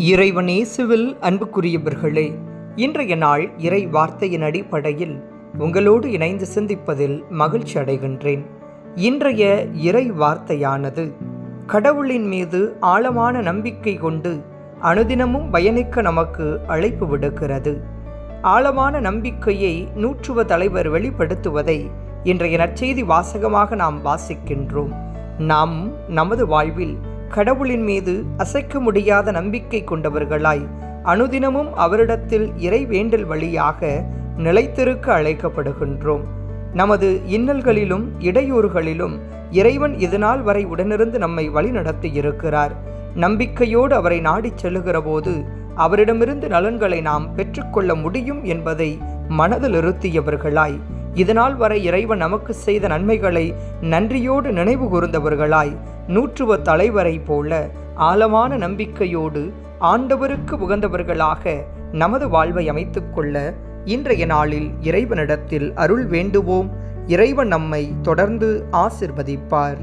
இறைவன் இயேசுவில் அன்புக்குரியவர்களே இன்றைய நாள் இறை வார்த்தையின் அடிப்படையில் உங்களோடு இணைந்து சிந்திப்பதில் மகிழ்ச்சி அடைகின்றேன். இன்றைய இறை வார்த்தையானது கடவுளின் மீது ஆழமான நம்பிக்கை கொண்டு அனுதினமும் பயணிக்க நமக்கு அழைப்பு விடுக்கிறது. ஆழமான நம்பிக்கையை நூற்றுவ தலைவர் வெளிப்படுத்துவதை இன்றைய நற்செய்தி வாசகமாக நாம் வாசிக்கின்றோம். நாம் நமது வாழ்வில் கடவுளின் மீது அசைக்க முடியாத நம்பிக்கை கொண்டவர்களாய் அனுதினமும் அவரிடத்தில் இறை வேண்டல் வழியாக நிலைத்திருக்க அழைக்கப்படுகின்றோம். நமது இன்னல்களிலும் இடையூறுகளிலும் இறைவன் இதுநாள் வரை உடனிருந்து நம்மை வழிநடத்தி இருக்கிறார். நம்பிக்கையோடு அவரை நாடிச் செல்லுகிற போது அவரிடமிருந்து நலன்களை நாம் பெற்றுக்கொள்ள முடியும் என்பதை மனதில் இருத்தியவர்களாய் இதனால் வரை இறைவன் நமக்கு செய்த நன்மைகளை நன்றியோடு நினைவு கூர்ந்தவர்களாய் நூற்றுவ தலைவரை போல ஆழமான நம்பிக்கையோடு ஆண்டவருக்கு உகந்தவர்களாக நமது வாழ்வை அமைத்துக்கொள்ள இன்றைய நாளில் இறைவனிடத்தில் அருள் வேண்டுவோம். இறைவன் நம்மை தொடர்ந்து ஆசிர்வதிப்பார்.